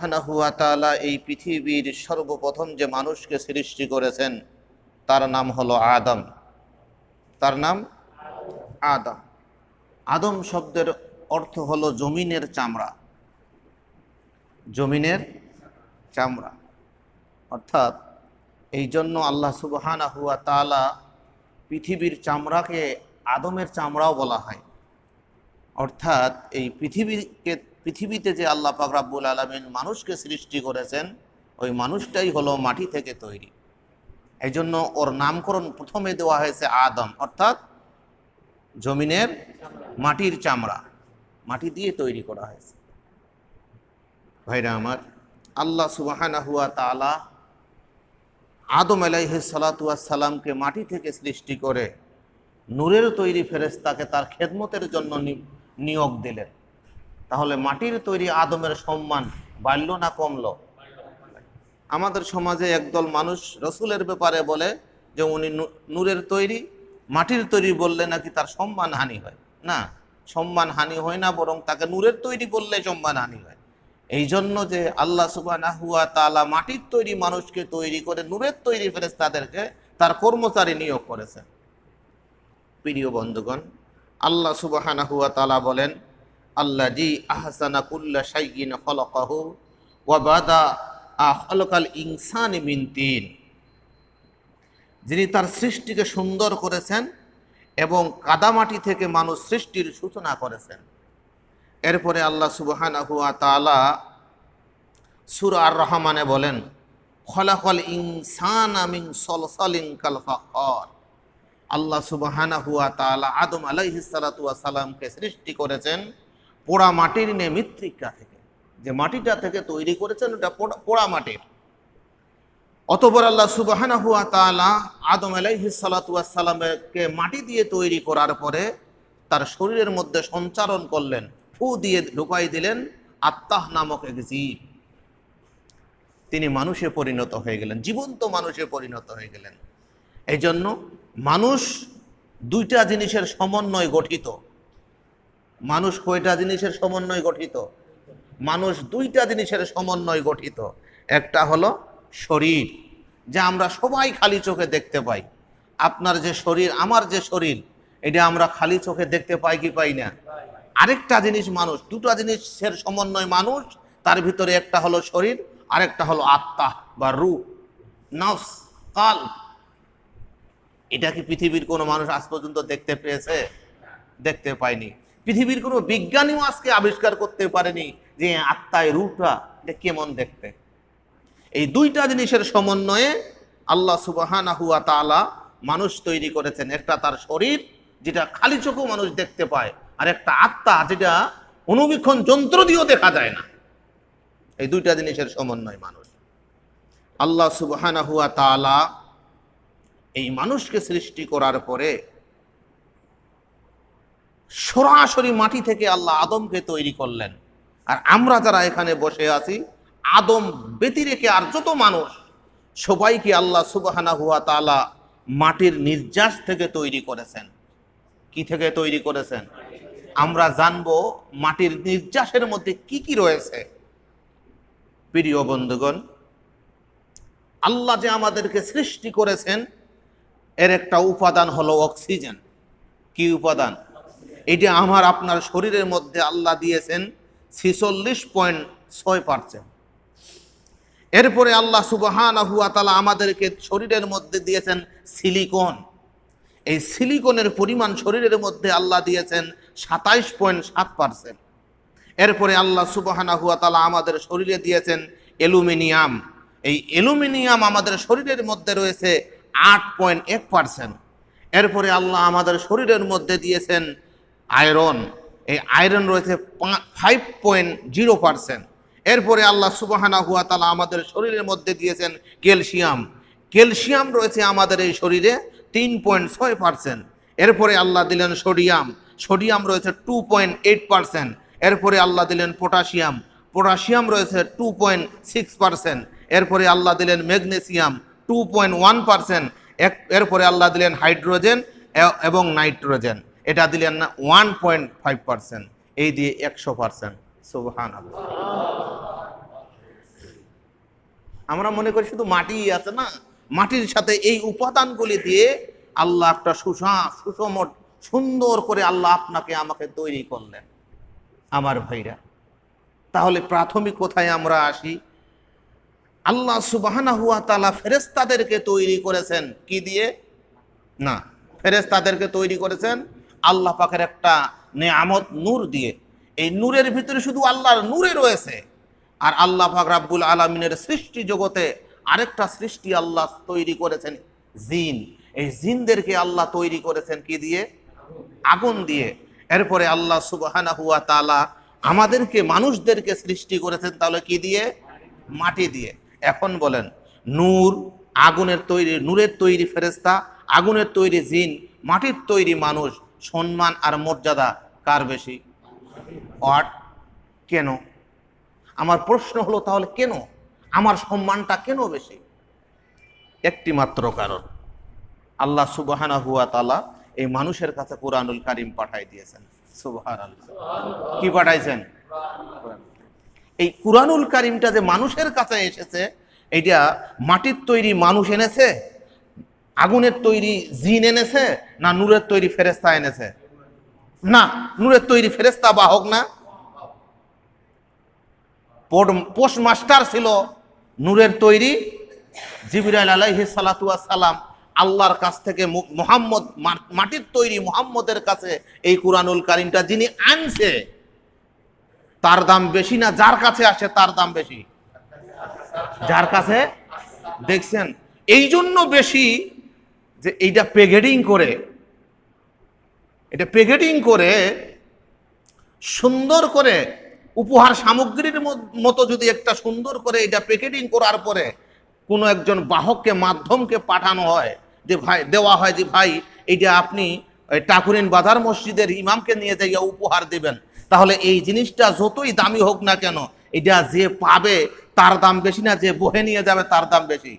হুয়া তাআলা এই পৃথিবীর সর্বপ্রথম যে মানুষকে সৃষ্টি করেছেন, তার নাম হলো আদম। তার নাম আদম। আদম শব্দের অর্থ হলো জমিনের চামড়া। জমিনের চামড়া। অর্থাৎ এই জন্য আল্লাহ সুবহানা হুয়া তাআলা পৃথিবীর চামড়াকে আদমের চামড়াও বলা হয়। অর্থাৎ এই পৃথিবীকে পৃথিবীতে যে আল্লাহ পাক রাব্বুল আলমিন মানুষকে সৃষ্টি করেছেন, ওই মানুষটাই হলো মাটি থেকে তৈরি। এই জন্য ওর নামকরণ প্রথমে দেওয়া হয়েছে আদম, অর্থাৎ জমিনের মাটির চামড়া। মাটি দিয়ে তৈরি করা হয়েছে। ভাইরা আমার, আল্লাহ সুবাহানা হুয়া তালা আদম আলাইহি সালাতামকে মাটি থেকে সৃষ্টি করে নূরের তৈরি ফেরেস্তাকে তার খেদমতের জন্য নিয়োগ দিলেন। তাহলে মাটির তৈরি আদমের সম্মান বাড়ল না কমল? আমাদের সমাজে একদল মানুষ রসুলের ব্যাপারে বলে যে উনি নূরের তৈরি, মাটির তৈরি বললে নাকি তার সম্মান হানি হয়। না, সম্মান হানি হয় না, বরং তাকে নূরের তৈরি বললে সম্মান হানি হয়। এই জন্য যে আল্লাহ সুবাহ তালা মাটির তৈরি মানুষকে তৈরি করে নূরের তৈরি ফেরেস তাদেরকে তার কর্মচারী নিয়োগ করেছেন। প্রিয় বন্ধুগণ, আল্লাহ সুবাহানা হুয়া তালা বলেন আল্লাহ জি আহসানা কুল্লা শাইগিন খলকাহু ওয়াবাদা আহলকাল ইনসান মিন তিন। যিনি তার সৃষ্টিকে সুন্দর করেছেন এবং কাদামাটি থেকে মানুষ সৃষ্টির সূচনা করেছেন। এরপরে আল্লাহ সুবহানা হুয়া তালা সুর আর রহমানে বলেন, খলাকল ইনসান আমিন সলসলিন কাল ফাখর আল্লাহ সুবহানা হুয়া তালা আদম আলাইহিসালাতুয়া সালামকে সৃষ্টি করেছেন পোড়া মাটির নে মৃত্তিকা থেকে যে মাটিটা থেকে তৈরি করেছেন ওটা পোড়া- মাটির। অতপর আল্লাহ সুবহানা তালা আদম আলাইহিসালাতুয়া সালামকে মাটি দিয়ে তৈরি করার পরে তার শরীরের মধ্যে সঞ্চারণ করলেন, ফু দিয়ে ঢুকাই দিলেন আত্মাহ নামক এক জীব। তিনি মানুষে পরিণত হয়ে গেলেন, জীবন্ত মানুষে পরিণত হয়ে গেলেন। এই জন্য মানুষ দুইটা জিনিসের সমন্বয় গঠিত। মানুষ কয়টা জিনিসের সমন্বয় গঠিত? মানুষ দুইটা জিনিসের সমন্বয় গঠিত। একটা হলো শরীর, যা আমরা সবাই খালি চোখে দেখতে পাই। আপনার যে শরীর, আমার যে শরীর, এটা আমরা খালি চোখে দেখতে পাই কি পাই না? আরেকটা জিনিস মানুষ, দুটো জিনিসের সমন্বয় মানুষ, তার ভিতরে একটা হলো শরীর, আরেকটা হলো আত্মা বা রু নফস, কাল। এটা কি পৃথিবীর কোনো মানুষ আজ পর্যন্ত দেখতে পেয়েছে? দেখতে পায়নি। পৃথিবীর কোনো বিজ্ঞানীও আজকে আবিষ্কার করতে পারেনি যে আত্মায় রূপটা এটা কেমন দেখতে। এই দুইটা জিনিসের সমন্বয়ে আল্লাহ সুবাহানা হুয়া তালা মানুষ তৈরি করেছেন। একটা তার শরীর, যেটা খালি চোখেও মানুষ দেখতে পায়, আর একটা আত্মা যেটা অনুবীক্ষণ যন্ত্র দিয়েও দেখা যায় না। এই দুইটা জিনিসের সমন্বয় মানুষ। আল্লাহ সুবাহানা হুয়া তালা এই মানুষকে সৃষ্টি করার পরে সরাসরি মাটি থেকে আল্লাহ আদমকে তৈরি করলেন। আর আমরা যারা এখানে বসে আছি, আদম ব্যতি রেখে আর যত মানুষ, সবাইকে আল্লাহ সুবাহানা হুয়া তালা মাটির নির্যাস থেকে তৈরি করেছেন। কি থেকে তৈরি করেছেন? আমরা জানব মাটির নির্যাসের মধ্যে কি কি রয়েছে। প্রিয় বন্ধুগণ, আল্লাহ যে আমাদেরকে সৃষ্টি করেছেন, এর একটা উপাদান হলো অক্সিজেন। কি উপাদান? এটা আমার আপনার শরীরের মধ্যে আল্লাহ দিয়েছেন ছিচল্লিশ পয়েন্ট ছয় পার্সেন্ট এরপরে আল্লাহ সুবহান তালা আমাদেরকে শরীরের মধ্যে দিয়েছেন সিলিকন। এই সিলিকনের পরিমাণ শরীরের মধ্যে আল্লাহ দিয়েছেন সাতাইশ পয়েন্ট সাত পার্সেন্ট এরপরে আল্লাহ সুবহানা হুয়া তালা আমাদের শরীরে দিয়েছেন অ্যালুমিনিয়াম। এই অ্যালুমিনিয়াম আমাদের শরীরের মধ্যে রয়েছে আট পয়েন্ট এক পার্সেন্ট এরপরে আল্লাহ আমাদের শরীরের মধ্যে দিয়েছেন আয়রন, এই আয়রন রয়েছে ফাইভ পয়েন্ট জিরো পার্সেন্ট এরপরে আল্লাহ সুবাহানা হুয়া তালা আমাদের শরীরের মধ্যে দিয়েছেন ক্যালসিয়াম। ক্যালসিয়াম রয়েছে আমাদের এই শরীরে তিন পয়েন্ট ছয় পার্সেন্ট এরপরে আল্লাহ দিলেন সোডিয়াম। সোডিয়াম রয়েছে টু পয়েন্ট এইট পার্সেন্ট এরপরে আল্লাহ দিলেন পটাশিয়াম। পটাশিয়াম রয়েছে টু পয়েন্ট সিক্স পার্সেন্ট এরপরে আল্লাহ দিলেন magnesium two point one percent এরপরে আল্লাহ দিলেন হাইড্রোজেন এবং নাইট্রোজেন। এটা দিলেন না ওয়ান পয়েন্ট ফাইভ পার্সেন্ট এই দিয়ে একশো পার্সেন্ট সুবহান আমরা মনে করি শুধু মাটি আছে না, মাটির সাথে এই উপাদানগুলি দিয়ে আল্লাহ একটা সুষা সুষম সুন্দর করে আল্লাহ আপনাকে আমাকে তৈরি করলেন, আমার ভাইরা। তাহলে প্রাথমিক কোথায় আমরা আসি, আল্লাহ সুবাহানা হুয়া তালা ফেরেস্তাদেরকে তৈরি করেছেন কি দিয়ে? না ফেরেস্তাদেরকে তৈরি করেছেন আল্লাহ পাকের একটা নেয়ামত নূর দিয়ে। এই নূরের ভিতরে শুধু আল্লাহর নূরে রয়েছে। আর আল্লাহ পাক রাব্বুল আলমিনের সৃষ্টি জগতে আরেকটা সৃষ্টি আল্লাহ তৈরি করেছেন, জিন। এই জিনদেরকে আল্লাহ তৈরি করেছেন কি দিয়ে? আগুন দিয়ে। এরপরে আল্লাহ সুবহানা হুয়া তালা আমাদেরকে, মানুষদেরকে সৃষ্টি করেছেন তাহলে কি দিয়ে? মাটি দিয়ে। এখন বলেন, নূর আগুনের তৈরি, নূরের তৈরি ফেরেস্তা আগুনের তৈরি জিন, মাটির তৈরি মানুষ সম্মান আর মর্যাদা কার বেশি? অট, কেন? আমার প্রশ্ন হলো তাহলে কেন? আমার সম্মানটা কেন বেশি? একটি মাত্র কারণ। আল্লাহ সুবাহানা হুয়া তালা এই মানুষের কাছে কোরআনুল কারিম পাঠাই দিয়েছেন। সুবহান কি পাঠাইছেন? এই কুরআনুল কারিমটা যে মানুষের কাছে এসেছে এটা মাটির তৈরি মানুষ এনেছে? আগুনের তৈরি জিন এনেছে না নূরের তৈরি ফেরেস্তা এনেছে? না, নূরের তৈরি ফেরেস্তা বাহক না। পোস্ট মাস্টার ছিল নূরের তৈরি জিবিরাইল আলাইহি সালাম আল্লাহর কাছ থেকে মুহাম্মদ মাটির তৈরি মুহাম্মদের কাছে এই কুরআনুল কারিমটা যিনি আনছে, তার দাম বেশি না যার কাছে আসে তার দাম বেশি। যার কাছে? দেখছেন? এই জন্য বেশি যে এইটা প্যাকেটিং করে, এটা প্যাকেটিং করে সুন্দর করে উপহার সামগ্রীর মত- যদি একটা সুন্দর করে এটা প্যাকেটিং করার পরে কোনো একজন বাহককে, মাধ্যমকে পাঠানো হয়, যে ভাই, দেওয়া হয় যে ভাই, এইটা আপনি টাকুরিন বাজার মসজিদের ইমামকে নিয়ে যাইয়া উপহার দেবেন। তাহলে এই জিনিসটা যতই দামি হোক না কেন, এটা যে পাবে, তার দাম বেশি না, যে বহে নিয়ে যাবে, তার দাম বেশি।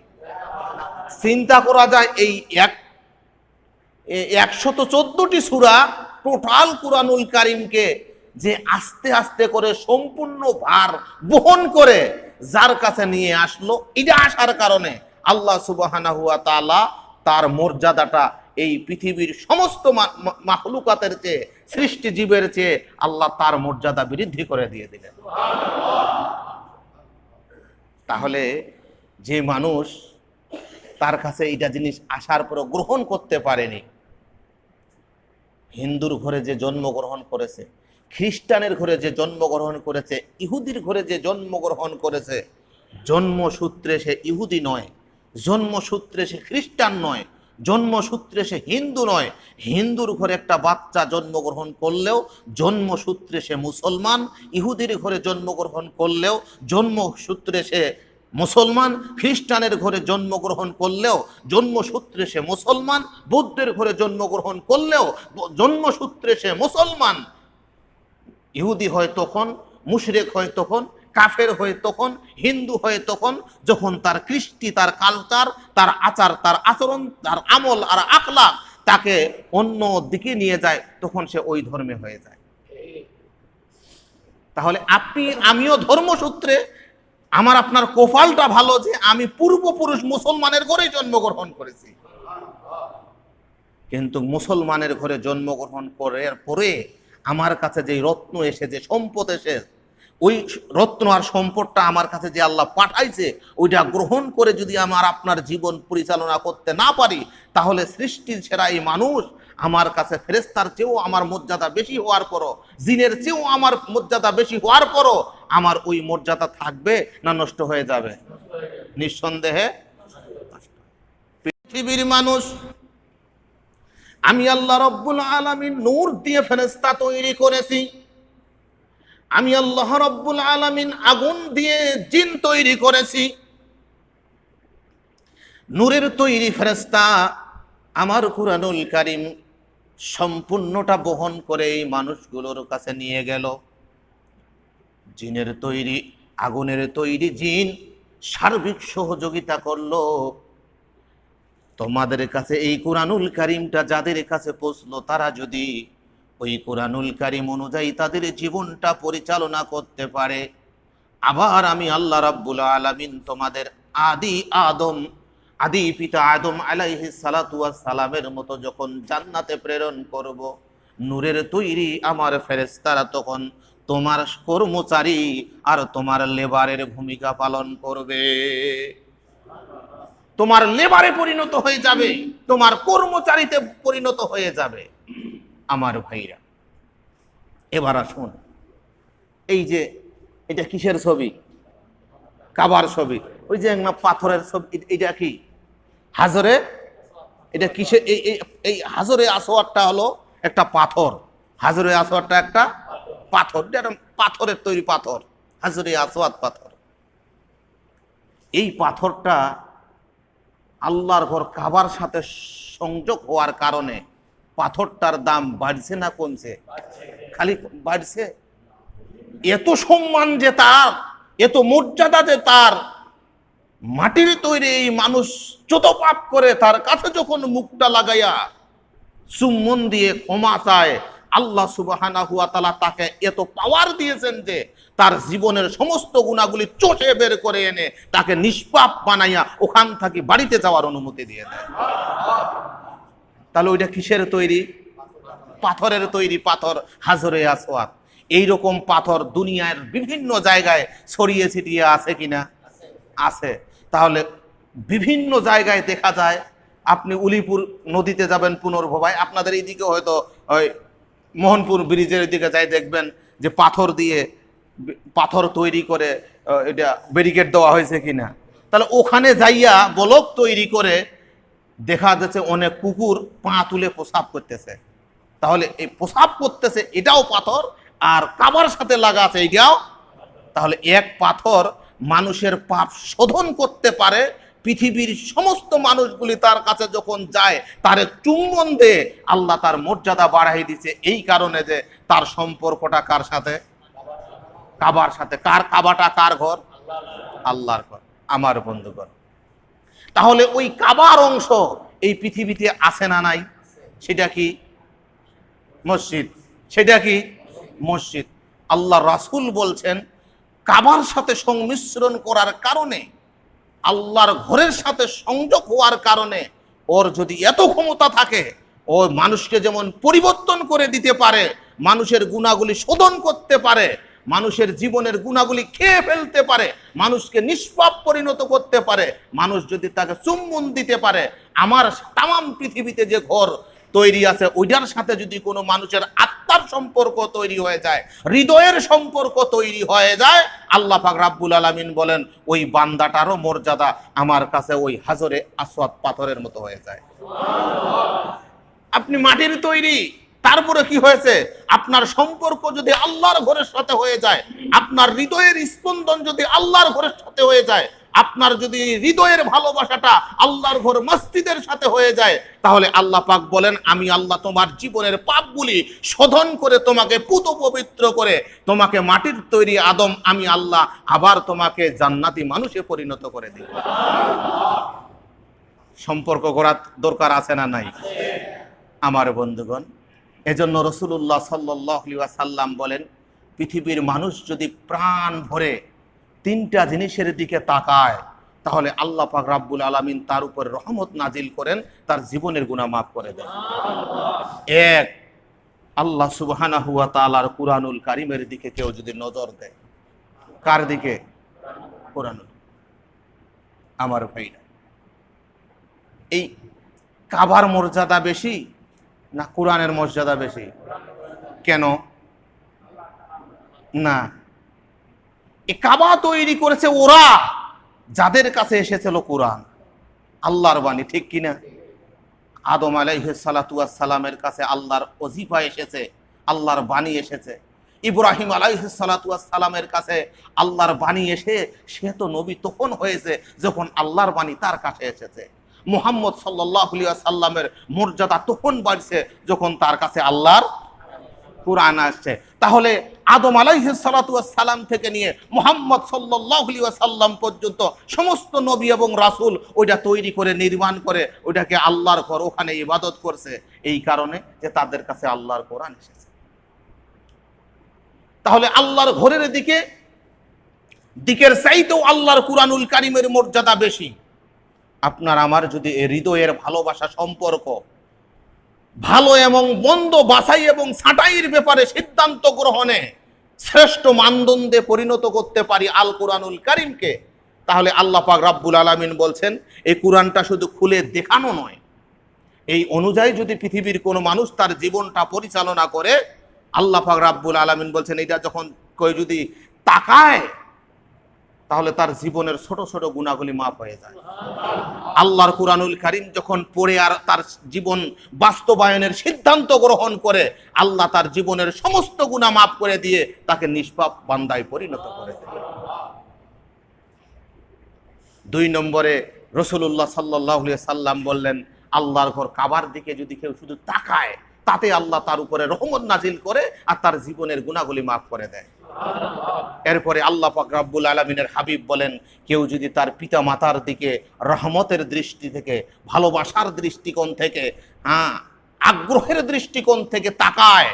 চিন্তা করা যায় এই এক একশত চোদ্দটি সুরা টোটাল কুরআনুল কারিমকে যে আস্তে আস্তে করে সম্পূর্ণ ভার বহন করে যার কাছে নিয়ে আসলো, এটা আসার কারণে আল্লাহ সুবহানাহু হুয়া তাআলা তার মর্যাদাটা এই পৃথিবীর সমস্ত মা- মা- চেয়ে সৃষ্টি জীবের চেয়ে আল্লাহ তার মর্যাদা বৃদ্ধি করে দিয়ে দিলেন। তাহলে যে মানুষ তার কাছে এটা জিনিস আসার পরও গ্রহণ করতে পারেনি। হিন্দুর ঘরে যে জন্মগ্রহণ করেছে, খ্রিস্টানের ঘরে যে জন্মগ্রহণ করেছে, ইহুদির ঘরে যে জন্মগ্রহণ করেছে, জন্মসূত্রে সে ইহুদি নয়, জন্মসূত্রে সে খ্রিস্টান নয়, জন্মসূত্রে সে হিন্দু নয়। হিন্দুর ঘরে একটা বাচ্চা জন্মগ্রহণ করলেও, জন্মসূত্রে সে মুসলমান, ইহুদির ঘরে জন্মগ্রহণ করলেও, জন্মসূত্রে সে মুসলমান খ্রিস্টানের ঘরে জন্মগ্রহণ করলেও, জন্মসূত্রে সে মুসলমান, বৌদ্ধের ঘরে জন্মগ্রহণ করলেও, জন্মসূত্রে সে মুসলমান। ইহুদি হয় তখন, মুশরেক হয় তখন, কাফের হয় তখন, হিন্দু হয় তখন, যখন তার কৃষ্টি, তার কালচার তার আচার, তার আচরণ, তার আমল আর আখলাক তাকে অন্য দিকে নিয়ে যায়, তখন সে ওই ধর্মে হয়ে যায়। তাহলে আপনি, আমিও ধর্মসূত্রে আমার আপনার কোফালটা ভালো যে আমি পূর্বপুরুষ মুসলমানের ঘরেই জন্মগ্রহণ করেছি। কিন্তু মুসলমানের ঘরে জন্মগ্রহণ করার পরে আমার কাছে যে রত্ন এসে, যে সম্পদ এসে, ওই রত্ন আর সম্পদটা আমার কাছে যে আল্লাহ পাঠাইছে, ওইটা গ্রহণ করে যদি আমার আপনার জীবন পরিচালনা করতে না পারি, তাহলে সৃষ্টির সেরা এই মানুষ আমার কাছে ফেরেস্তার চেয়েও আমার মর্যাদা বেশি হওয়ার পরও, জিনের চেয়েও আমার মর্যাদা বেশি হওয়ার পরও আমার ওই মর্যাদা থাকবে না নষ্ট হয়ে যাবে? নিঃসন্দেহে পৃথিবীর মানুষ, আমি আল্লাহ রব্বুল আলামিন নূর দিয়ে ফেরেস্তা তৈরি করেছি। আমি আল্লাহ রব্বুল আলামিন আগুন দিয়ে জিন তৈরি করেছি। নূরের তৈরি ফেরেস্তা আমার কুরআনুল কারিম সম্পূর্ণটা বহন করে এই মানুষগুলোর কাছে নিয়ে গেল। জিনের তৈরি, আগুনের তৈরি জিন সার্বিক সহযোগিতা করল। তোমাদের কাছে এই কোরআনুল কারিমটা যাদের কাছে পৌঁছলো, তারা যদি ওই কোরআনুল কারিম অনুযায়ী তাদের জীবনটা পরিচালনা করতে পারে। আবার আমি আল্লাহ রাব্বুল আলামিন তোমাদের আদি আদম আদি পিতা আদম আলাইহি সালাতু সালামের মতো যখন জান্নাতে প্রেরণ করব, নূরের তৈরি আমার ফেরেস্তারা তখন তোমার কর্মচারী আর তোমার লেবারের ভূমিকা পালন করবে। তোমার লেবারে পরিণত হয়ে যাবে, তোমার কর্মচারীতে পরিণত হয়ে যাবে। আমার ভাইরা, এবার আসুন। এই যে, এটা কিসের ছবি? কাবার ছবি। ওই যে পাথরের ছবি, এটা কি? হাজরে, এটা কিসের, এই, এই- হাজরে আসোয়ারটা হলো একটা পাথর। হাজরে আসোয়ারটা একটা পাথর। এটা পাথরের তৈরি পাথর। হাজরে আসোয়াদ পাথর। এই পাথরটা আল্লাহর ঘর কাবার সাথে সংযোগ হওয়ার কারণে পাথরটার দাম বাড়ছে না কমছে? খালি বাড়ছে? এত সম্মান যে তার, এত মর্যাদা যে তার মাটির তৈরি এই মানুষ যত পাপ করে তার কাছে যখন মুখটা লাগাইয়া চুম্বন দিয়ে ক্ষমা চায়, আল্লাহ সুবাহানা হুয়া তালা তাকে এত পাওয়ার দিয়েছেন যে তার জীবনের সমস্ত গুণাগুলি চটে বের করে এনে তাকে নিষ্পাপ বানাইয়া ওখান থেকে বাড়িতে যাওয়ার অনুমতি দিয়ে দেয়। তাহলে ওইটা কিসের তৈরি? পাথরের তৈরি পাথর, হাজরে আসোয়াত এইরকম পাথর দুনিয়ার বিভিন্ন জায়গায় ছড়িয়ে ছিটিয়ে আছে কিনা? আছে। তাহলে বিভিন্ন জায়গায় দেখা যায়, আপনি উলিপুর নদীতে যাবেন পুনর্ভবায়, আপনাদের এইদিকে হয়তো ওই মোহনপুর ব্রিজের দিকে যাই দেখবেন যে পাথর দিয়ে পাথর তৈরি করে এটা ব্যারিকেড দেওয়া হয়েছে কিনা। তাহলে ওখানে যাইয়া বলক তৈরি করে দেখা যাচ্ছে অনেক কুকুর পা তুলে প্রসাব করতেছে। তাহলে এই প্রসাব করতেছে, এটাও পাথর, আর কাবার সাথে লাগা আছে এইটাও। তাহলে এক পাথর মানুষের পাপ শোধন করতে পারে, পৃথিবীর সমস্ত মানুষগুলি তার কাছে যখন যায়, তার চুম্বন দিয়ে আল্লাহ তার মর্যাদা বাড়াই দিছে। এই কারণে যে তার সম্পর্কটা কার সাথে? কাবার সাথে। কার কাবাটা কার ঘর? আল্লাহর ঘর, আমার বন্ধুগণ তাহলে ওই কাবার অংশ এই পৃথিবীতে আছে না নাই? সেটা কি মসজিদ? সেটা কি মসজিদ? আল্লাহ রাসূল বলছেন কাবার সাথে সংমিশ্রণ করার কারণে, আল্লাহর ঘরের সাথে সংযোগ হওয়ার কারণে ওর যদি এত ক্ষমতা থাকে, ও মানুষকে যেমন পরিবর্তন করে দিতে পারে, মানুষের গুণাগুলি শোধন করতে পারে, মানুষের জীবনের গুণাগুলি খেয়ে ফেলতে পারে, মানুষকে নিষ্পাপ পরিণত করতে পারে, মানুষ যদি তাকে চুম্বন দিতে পারে, আমার তাম পৃথিবীতে যে ঘর তৈরি আছে, ওইটার সাথে যদি কোনো মানুষের আত্মার সম্পর্ক তৈরি হয়ে যায়, হৃদয়ের সম্পর্ক তৈরি হয়ে যায়, আল্লাহ পাক রাব্বুল আলামিন বলেন, ওই বান্দাটারও মর্যাদা আমার কাছে ওই হাজরে আসওয়াদ পাথরের মতো হয়ে যায়। আপনি মাটির তৈরি, তারপরে কি হয়েছে? আপনার সম্পর্ক যদি আল্লাহর ঘরের সাথে হয়ে যায়, আপনার হৃদয়ের স্পন্দন যদি আল্লাহর ঘরের সাথে হয়ে যায় আপনার যদি হৃদয়ের ভালোবাসাটা আল্লাহর ঘর মসজিদের সাথে হয়ে যায়, তাহলে আল্লাহ পাক বলেন, আমি আল্লাহ তোমার জীবনের পাপগুলি শোধন করে তোমাকে পুত পবিত্র করে, তোমাকে মাটির তৈরি আদম আমি আল্লাহ আবার তোমাকে জান্নাতি মানুষে পরিণত করে দিব। সম্পর্ক করার দরকার আছে না নাই? আমার বন্ধুগণ, এজন্য রসুল্লাহ সাল্লাহ সাল্লাম বলেন, পৃথিবীর মানুষ যদি প্রাণ ভরে তিনটা জিনিসের দিকে তাকায়, তাহলে আল্লাহ পাক রাব্বুল আলামিন তার উপর রহমত নাজিল করেন, তার জীবনের গুনাহ মাফ করে দেন। এক, আল্লাহ সুবহানাহু হুয়া তাআলার কুরআনুল কারিমের দিকে কেউ যদি নজর দেয়, কার দিকে? কোরআনুল। আমার ভাইরা, এই কাবার মর্যাদা বেশি না কোরআনের মর্যাদা বেশি? কেন? না। কাবা তৈরি করেছে ওরা, যাদের কাছে এসেছিল কোরআন। আল্লাহর বাণী, ঠিক কিনা আদম সালামের কাছে আল্লাহর অজিফা এসেছে, আল্লাহর বাণী এসেছে। ইব্রাহিম সালামের কাছে আল্লাহর বাণী এসে, সে তো নবী তখন হয়েছে যখন আল্লাহর বাণী তার কাছে এসেছে। মোহাম্মদ সাল্লাহ সাল্লামের মর্যাদা তখন বাড়ছে যখন তার কাছে আল্লাহর কোরআন আসছে। তাহলে আদম সালাম থেকে নিয়ে মোহাম্মদ সাল্লাহ সাল্লাম পর্যন্ত সমস্ত নবী এবং রাসূল ওইটা তৈরি করে, নির্মাণ করে, ওইটাকে আল্লাহর ঘর, ওখানে ইবাদত করছে। এই কারণে যে তাদের কাছে আল্লাহর কোরআন এসেছে। তাহলে আল্লাহর ঘরের দিকে, দিকের চাইতেও আল্লাহর কুরআনুল কারিমের মর্যাদা বেশি। আপনার আমার যদি হৃদয়ের ভালোবাসা সম্পর্ক ভালো এবং মন্দ বাছাই এবং ছাঁটাইয়ের ব্যাপারে সিদ্ধান্ত গ্রহণে শ্রেষ্ঠ মানদণ্ডে পরিণত করতে পারি আল কোরআনুল কারিমকে, তাহলে আল্লাহ পাক রাব্বুল আলামিন বলছেন, এই কোরআনটা শুধু খুলে দেখানো নয়। এই অনুযায়ী যদি পৃথিবীর কোনো মানুষ তার জীবনটা পরিচালনা করে, আল্লাহ পাক রাব্বুল আলামিন বলছেন, এটা যখন কেউ যদি তাকায় তাহলে তার জীবনের ছোট ছোট গুণাগুলি মাফ হয়ে যায়। আল্লাহর কুরআনুল কারিম যখন পড়ে আর তার জীবন বাস্তবায়নের সিদ্ধান্ত গ্রহণ করে, আল্লাহ তার জীবনের সমস্ত গুণা মাফ করে দিয়ে তাকে নিষ্পাপ বান্দায় পরিণত করে দেয়। দুই নম্বরে রসুল্লাহ সাল্লাহ সাল্লাম বললেন, আল্লাহর ঘর কাবার দিকে যদি কেউ শুধু তাকায়, তাতে আল্লাহ তার উপরে রহমত নাজিল করে আর তার জীবনের গুণাগুলি মাফ করে দেয়। এরপরে আল্লাহ পাক রাব্বুল আলমিনের হাবিব বলেন, কেউ যদি তার পিতা মাতার দিকে রহমতের দৃষ্টি থেকে, ভালোবাসার দৃষ্টিকোণ থেকে হ্যাঁ আগ্রহের দৃষ্টিকোণ থেকে তাকায়,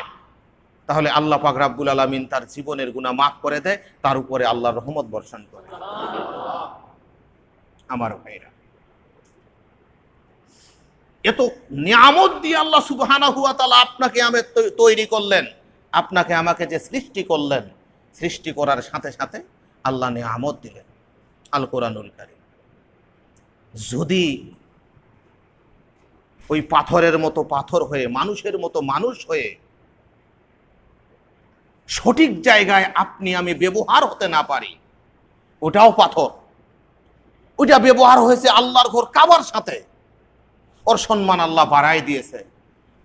তাহলে আল্লাহ পাক রাব্বুল আলমিন তার জীবনের গুণা মাফ করে দেয়, তার উপরে আল্লাহর রহমত বর্ষণ করে। আমার ভাইরা, এত নিয়ামত দিয়ে আল্লাহ সুবহানা হুয়া তাআলা আপনাকে আমি তৈরি করলেন, আপনাকে আমাকে যে সৃষ্টি করলেন সৃষ্টি করার সাথে সাথে আল্লাহ নিয়ামত দিলেন আল কোরআনুল কারীম। যদি ওই পাথরের মতো পাথর হয়ে, মানুষের মতো মানুষ হয়ে সঠিক জায়গায় আপনি আমি ব্যবহার হতে না পারি, ওটাও পাথর। ওইটা ব্যবহার হয়েছে আল্লাহর ঘর কাবার সাথে। ওর সম্মান আল্লাহ বাড়াই দিয়েছে।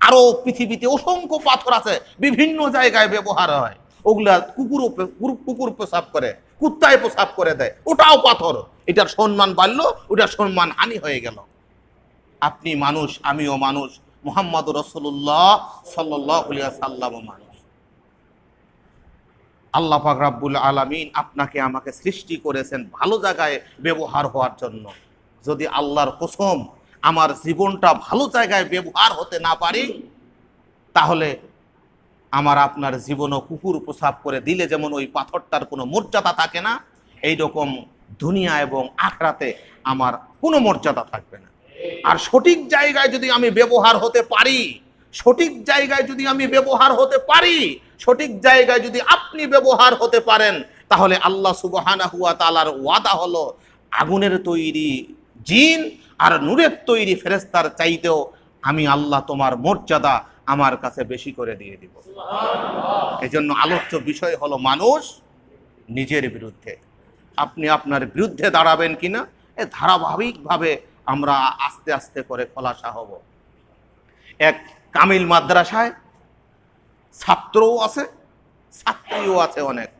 আরও পৃথিবীতে অসংখ্য পাথর আছে, বিভিন্ন জায়গায় ব্যবহার হয়। ওগুলা কুকুর- কুকুর প্রসাব করে কুত্তায় প্রসাব করে দেয়। ওটাও পাথর। এটার সম্মান বাড়লো, ওটার সম্মান হানি হয়ে গেল। আপনি মানুষ, আমিও মানুষ, মোহাম্মদ রসুল্লাহ সাল্লাহ সাল্লামও মানুষ। আল্লাহ পাক রাব্বুল আলামিন আপনাকে আমাকে সৃষ্টি করেছেন ভালো জায়গায় ব্যবহার হওয়ার জন্য। যদি আল্লাহর কসম আমার জীবনটা ভালো জায়গায় ব্যবহার হতে না পারি, তাহলে আমার আপনার জীবনও কুকুর প্রসাব করে দিলে যেমন ওই পাথরটার কোনো মর্যাদা থাকে না এই রকম দুনিয়া এবং আখরাতে আমার কোনো মর্যাদা থাকবে না। আর সঠিক জায়গায় যদি আমি ব্যবহার হতে পারি, সঠিক জায়গায় যদি আমি ব্যবহার হতে পারি, সঠিক জায়গায় যদি আপনি ব্যবহার হতে পারেন, তাহলে আল্লাহ সুবহানা হুয়া তালার ওয়াদা হলো আগুনের তৈরি জিন আর নূরের তৈরি ফেরেস্তার চাইতেও আমি আল্লাহ তোমার মর্যাদা আমার কাছে বেশি করে দিয়ে দিব। এই জন্য আলোচ্য বিষয় হলো মানুষ নিজের বিরুদ্ধে। আপনি আপনার বিরুদ্ধে দাঁড়াবেন কিনা এ ধারাবাহিকভাবে আমরা আস্তে আস্তে করে খোলাসা হব। এক কামিল মাদ্রাসায় ছাত্রও আছে, ছাত্রীও আছে অনেক।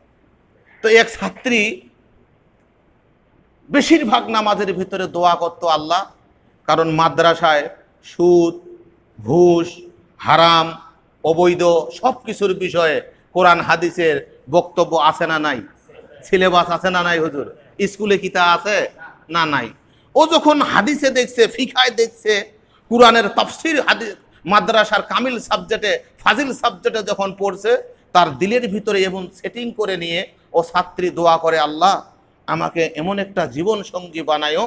তো এক ছাত্রী বেশিরভাগ নামাজের ভিতরে দোয়া করতো আল্লাহ, কারণ মাদ্রাসায় সুদ, ঘুষ হারাম, অবৈধ সব কিছুর বিষয়ে কোরআন, হাদিসের বক্তব্য আছে না নাই? সিলেবাস আছে না নাই হুজুর? স্কুলে কি তা আছে না নাই? ও যখন হাদিসে দেখছে ফিখায় দেখছে, কোরআনের তাফসির হাদিস মাদ্রাসার কামিল সাবজেক্টে ফাজিল সাবজেক্টে যখন পড়ছে, তার দিলের ভিতরে এবং সেটিং করে নিয়ে, ও ছাত্রী দোয়া করে, আল্লাহ, আমাকে এমন একটা জীবন সঙ্গী বানায়ও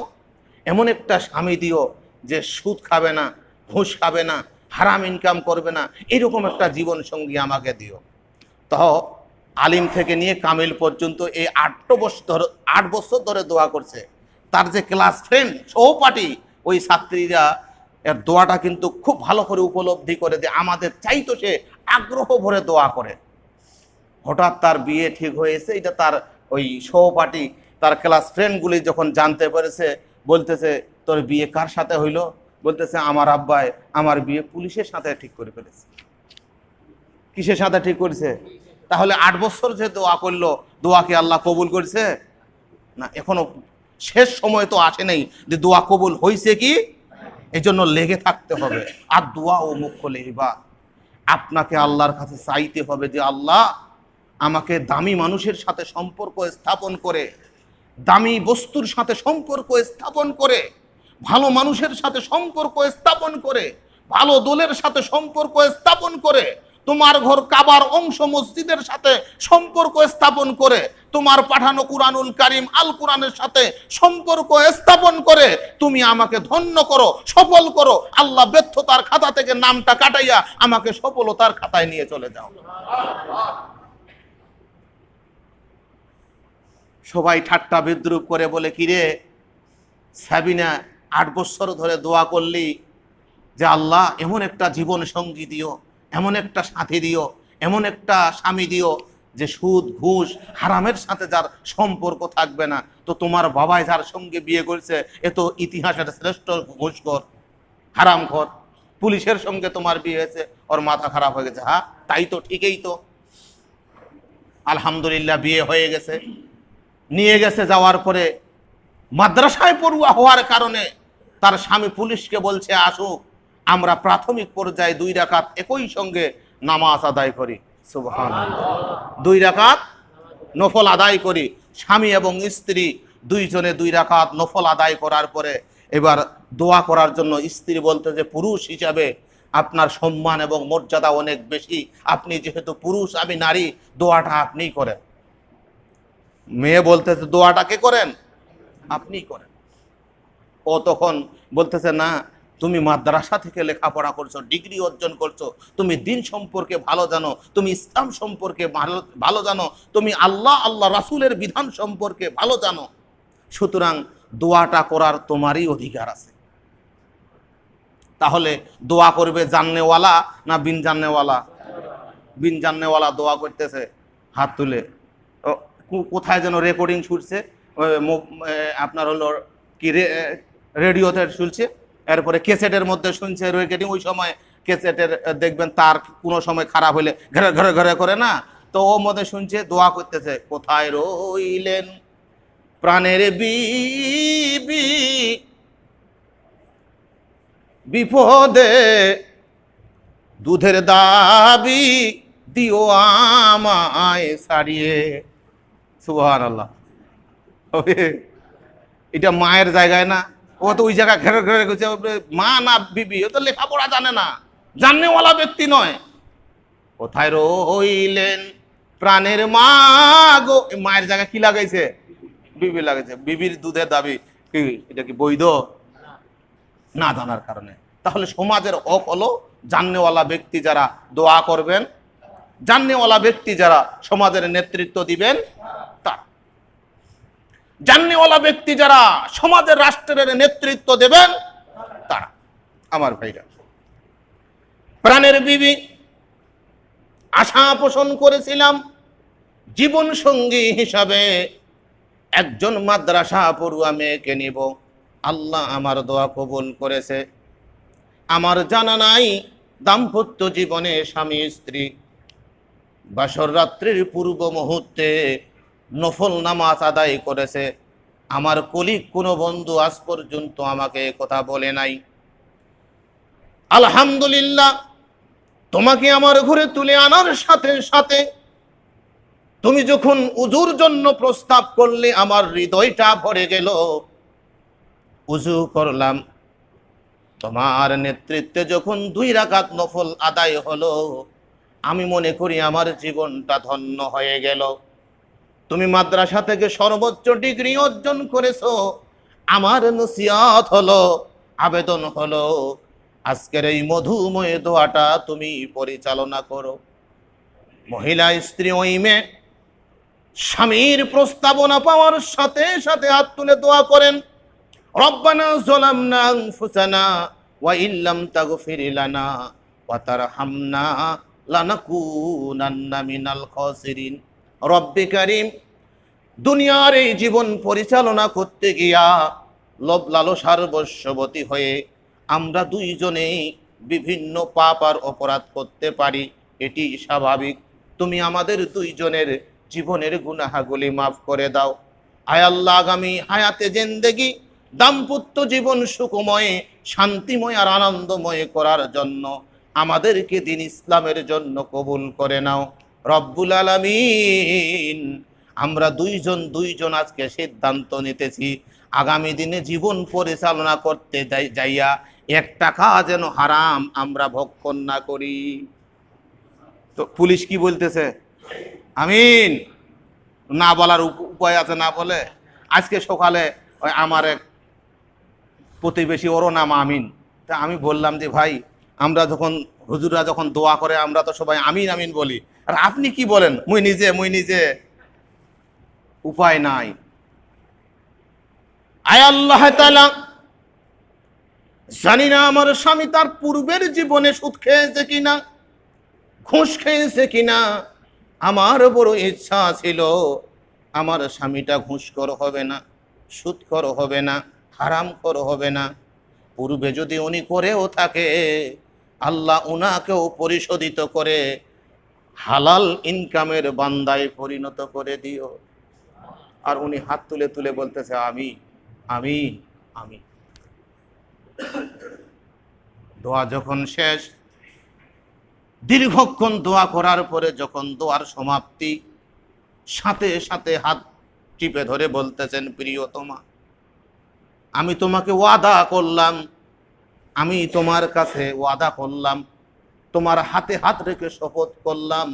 এমন একটা স্বামী দিও যে সুদ খাবে না, ঘুষ খাবে না হারাম ইনকাম করবে না। এরকম একটা জীবন সঙ্গী আমাকে দিও। তো আলিম থেকে নিয়ে কামিল পর্যন্ত এই আট বছর ধরে আট বছর ধরে দোয়া করছে। তার যে ক্লাস ফ্রেন্ড সহপাঠী, ওই ছাত্রীরা, এর দোয়াটা কিন্তু খুব ভালো করে উপলব্ধি করে দেয় আমাদের চাইতো সে আগ্রহ ভরে দোয়া করে। হঠাৎ তার বিয়ে ঠিক হয়েছে এটা তার ওই সহপাঠী, তার ক্লাস ফ্রেন্ডগুলি যখন জানতে পেরেছে, বলতেছে, তোর বিয়ে কার সাথে হইল? বলতেছে, আমার আব্বাই আমার বিয়ে পুলিশের সাথে ঠিক করে ফেলেছে। কিসের সাথে ঠিক করেছে? তাহলে আট বছর যে দোয়া করল দোয়াকে আল্লাহ কবুল করছে? না, এখনও শেষ সময় তো আসে নাই যে দোয়া কবুল হয়েছে কি? এই জন্য লেগে থাকতে হবে। আর দোয়া ও মুখ্য লেহিবা আপনাকে আল্লাহর কাছে চাইতে হবে যে আল্লাহ আমাকে দামি মানুষের সাথে সম্পর্ক স্থাপন করে, দামি বস্তুর সাথে সম্পর্ক স্থাপন করে ভালো মানুষের সাথে সম্পর্ক স্থাপন করে, ভালো দলের সাথে সম্পর্ক স্থাপন করে, তোমার ঘর কাবার অংশ মসজিদের সাথে সম্পর্ক স্থাপন করে, তোমার পাঠানো কুরআনুল কারিম, আল কোরআনের সাথে সম্পর্ক স্থাপন করে, তুমি আমাকে ধন্য করো, সফল করো, আল্লাহ ব্যর্থতার খাতা থেকে নামটা কাটাইয়া আমাকে সফলতার খাতায় নিয়ে চলে যাও। সবাই ঠাট্টা বিদ্রুপ করে বলে, কিরে সাবিনা আট বছর ধরে দোয়া করলি যে আল্লাহ, এমন একটা জীবন সঙ্গী দিও, এমন একটা সাথী দিও, এমন একটা স্বামী দিও যে সুদ, ঘুষ, হারামের সাথে যার সম্পর্ক থাকবে না। তো তোমার বাবাই যার সঙ্গে বিয়ে করছে, এ তো ইতিহাসের শ্রেষ্ঠ ঘুষখোর হারামখোর পুলিশের সঙ্গে তোমার বিয়ে হয়েছে, ওর মাথা খারাপ হয়ে গেছে। হ্যাঁ তাই তো ঠিকই তো। আলহামদুলিল্লাহ, বিয়ে হয়ে গেছে। নিয়ে গেছে, যাওয়ার পরে মাদ্রাসায় পড়ুয়া হওয়ার কারণে তার স্বামী পুলিশকে বলছে আসুক আমরা প্রাথমিক পর্যায়ে দুই রাকাত একই সঙ্গে নামাজ আদায় করি। দুই রাকাত নফল আদায় করি। স্বামী এবং স্ত্রী দুইজনে দুই রাকাত নফল আদায় করার পরে এবার দোয়া করার জন্য স্ত্রী বলতে যে, পুরুষ হিসাবে আপনার সম্মান এবং মর্যাদা অনেক বেশি। আপনি যেহেতু পুরুষ, আমি নারী, দোয়াটা আপনিই করেন। মেয়ে বলতেছে দোয়াটা কে করেন? আপনি করেন। ও তখন বলতেছে, না, তুমি মাদ্রাসা থেকে লেখাপড়া করছ, ডিগ্রি অর্জন করছ, তুমি দিন সম্পর্কে ভালো জানো, তুমি ইসলাম সম্পর্কে ভালো ভালো জানো, তুমি আল্লাহ আল্লাহ রাসূলের বিধান সম্পর্কে ভালো জানো। সুতরাং দোয়াটা করার তোমারই অধিকার আছে। তাহলে দোয়া করবে জাননেওয়ালা না বিন জাননেওয়ালা? বিন জাননেওয়ালা দোয়া করতেছে, হাত তুলে। কোথায় যেন রেকর্ডিং ছুটছে। আপনার হলো কি রেডিওতে শুনছে এরপরে ক্যাসেটের মধ্যে শুনছে রেকর্ডিং ওই সময় ক্যাসেটের এ, দেখবেন তার কোনো সময় খারাপ হলে ঘরে ঘরে ঘরে করে না তো ও মধ্যে শুনছে দোয়া করতেছে কোথায় রইলেন প্রাণের বিবি? বিপদে দুধের দাবি দিও আমায় সারিয়ে। সুবহান আল্লাহ এটা মায়ের জায়গায় না। ও তো ওই জায়গায় ঘেরে ঘেরে গেছে মা না, বিবি, ও তো লেখাপড়া জানে না। জানেওয়ালা ব্যক্তি নয়। কোথায় রইলেন প্রাণের মা গো? মায়ের জায়গায় কি লাগাইছে? বিবি লাগাইছে। বিবির দুধের দাবি কি? এটা কি বৈধ? না জানার কারণে। তাহলে সমাজের হক হলো জাননেওয়ালা ব্যক্তি যারা দোয়া করবেন, জাননেওয়ালা ব্যক্তি যারা সমাজের নেতৃত্ব দিবেন জাননেওয়ালা ব্যক্তি যারা সমাজের রাষ্ট্রের নেতৃত্ব দেবেন, তারা, আমার ভাইরা। প্রাণের বিবি, আশা পোষণ করেছিলাম, জীবন সঙ্গী হিসাবে একজন মাদ্রাসা পড়ুয়া মেয়েকে নিব। আল্লাহ আমার দোয়া কবুল করেছে। আমার জানা নাই দাম্পত্য জীবনে স্বামী স্ত্রী। বাসর রাত্রির পূর্ব মুহূর্তে নফল নামাজ আদায় করেছে। আমার কলিগ কোনো বন্ধু আজ পর্যন্ত আমাকে কথা বলে নাই। আলহামদুলিল্লাহ, তোমাকে আমার ঘরে তুলে আনার সাথে সাথে তুমি যখন উজুর জন্য প্রস্তাব করলে আমার হৃদয়টা ভরে গেল। উজু করলাম। তোমার নেতৃত্বে যখন দুই রাকাত নফল আদায় হলো, আমি মনে করি আমার জীবনটা ধন্য হয়ে গেল। তুমি মাদ্রাসা থেকে সর্বোচ্চ ডিগ্রি অর্জন করেছ। আমার নসিয়াত হলো, আবেদন হলো, আজকের এই মধুময় দোয়াটা তুমি পরিচালনা করো। মহিলা, স্ত্রী ওই মেয়ে স্বামীর প্রস্তাবনা পাওয়ার সাথে সাথে হাত তুলে দোয়া করেন। রব্বানা যালামনা আনফুসানা ওয়া ইল্লাম তাগফির লানা ওয়া তারহামনা লানাকুনান্না মিনাল খাসিরিন। রব্বে কারীম, দুনিয়ার এই জীবন পরিচালনা করতে গিয়া লোভ লালসার হয়ে আমরা দুইজনেই বিভিন্ন পাপ আর অপরাধ করতে পারি, এটি স্বাভাবিক। তুমি আমাদের দুইজনের জীবনের গুনাহাগুলি মাফ করে দাও। আয়াল্লাহ আগামী হায়াতে জেন্দেগি, দাম্পত্য জীবন সুখময়, শান্তিময় আর আনন্দময় করার জন্য আমাদেরকে দিন ইসলামের জন্য কবুল করে নাও। রব্বুল আলামিন। আমরা দুইজন দুইজন আজকে সিদ্ধান্ত নিতেছি, আগামী দিনে জীবন পরিচালনা করতে যাই- যাইয়া এক টাকা যেন হারাম আমরা ভক্ষণ না করি। তো পুলিশ কি বলতেছে? আমিন। না বলার উপ- উপায় আছে না বলে আজকে সকালে ওই আমার এক প্রতিবেশী, ওরও নাম আমিন। তা আমি বললাম যে, ভাই, আমরা যখন হুজুররা যখন দোয়া করে, আমরা তো সবাই আমিন আমিন বলি। আর আপনি কি বলেন? মুই নিজে মুই নিজে। উপায় নাই। আয় আল্লাহ জানি না আমার স্বামী তার পূর্বের জীবনে সুদ খেয়েছে কিনা, ঘুষ খেয়েছে কিনা। আমার বড় ইচ্ছা ছিল, আমার স্বামীটা ঘুষখোর হবে না, সুদখোর হবে না, হারামখোর হবে না। পূর্বে যদি উনি করেও থাকে, আল্লাহ উনাকেও পরিশোধিত করে হালাল ইনকামের বান্দায় পরিণত করে দিও। আর উনি হাত তুলে তুলে বলতেছে, আমি আমি আমি। দোয়া যখন শেষ, দীর্ঘক্ষণ দোয়া করার পরে যখন দোয়ার সমাপ্তি, সাথে সাথে হাত টিপে ধরে বলতেছেন, প্রিয়তমা, আমি তোমাকে ওয়াদা করলাম, আমি তোমার কাছে ওয়াদা করলাম তোমার হাতে হাত রেখে শপথ করলাম।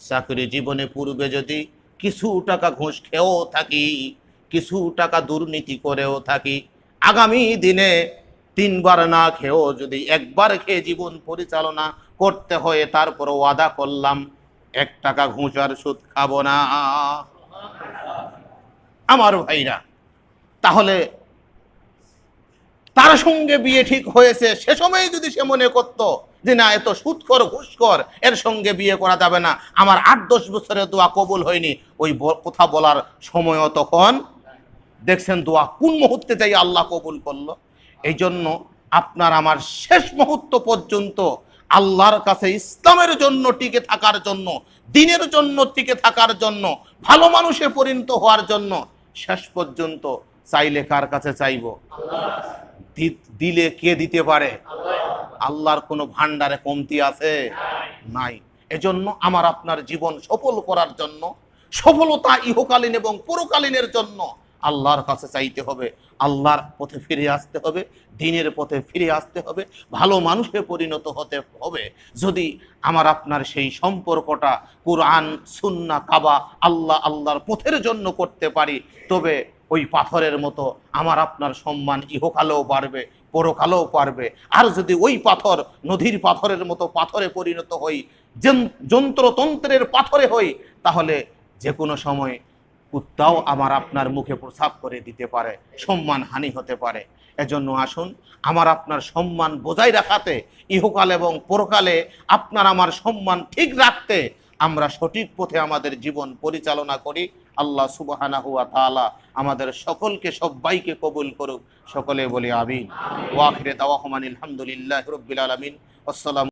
চাকরি জীবনে পূর্বে যদি কিছু টাকা ঘুষ খেয়েও থাকি, কিছু টাকা দুর্নীতি করেও থাকি, আগামী দিনে তিনবার না খেয়েও যদি একবার খেয়ে জীবন পরিচালনা করতে হয়, তারপর ওয়াদা করলাম, এক টাকা ঘুষ আর সুদ খাব না। আমার ভাইরা, তাহলে তার সঙ্গে বিয়ে ঠিক হয়েছে, সে সময় যদি সে মনে করতো যে না, এত সুৎকর ঘুষকর এর সঙ্গে বিয়ে করা যাবে না। আমার আট, দশ বছরের দোয়া কবুল হয়নি। ওই কথা বলার সময়ও তখন দেখছেন দোয়া কোন মুহূর্তে যাই আল্লাহ কবুল করল? এই জন্য আপনার আমার শেষ মুহূর্ত পর্যন্ত আল্লাহর কাছে ইসলামের জন্য টিকে থাকার জন্য, দিনের জন্য টিকে থাকার জন্য, ভালো মানুষে পরিণত হওয়ার জন্য শেষ পর্যন্ত চাইলে কার কাছে চাইব? দিলে কে দিতে পারে? আল্লাহর কোনো ভান্ডারে কমতি আছে? নাই। এজন্য আমার আপনার জীবন সফল করার জন্য, সফলতা ইহকালীন এবং পরকালীনের জন্য আল্লাহর কাছে চাইতে হবে। আল্লাহর পথে ফিরে আসতে হবে, দিনের পথে ফিরে আসতে হবে, ভালো মানুষে পরিণত হতে হবে। যদি আমার আপনার সেই সম্পর্কটা কোরআন সুন্না কাবা আল্লাহ আল্লাহর পথের জন্য করতে পারি, তবে ওই পাথরের মতো আমার আপনার সম্মান ইহকালেও বাড়বে, পরকালেও পারবে। আর যদি ওই পাথর নদীর পাথরের মতো পাথরে পরিণত হই যেন- যন্ত্রতন্ত্রের পাথরে হই, তাহলে যে কোনো সময় কুত্তাও আমার আপনার মুখে প্রসাব করে দিতে পারে, সম্মান হানি হতে পারে। এজন্য আসুন, আমার আপনার সম্মান বজায় রাখাতে, ইহকাল এবং পরকালে আপনার আমার সম্মান ঠিক রাখতে আমরা সঠিক পথে আমাদের জীবন পরিচালনা করি। আল্লাহ সুবহানা হুয়া তাআলা আমাদের সকলকে, সবাইকে কবুল করুক। সকলে বলি আমিন। ওয়াখিরে দাওয়াহমান আলহামদুলিল্লাহ রব্বিল আলামিন। আসসালাম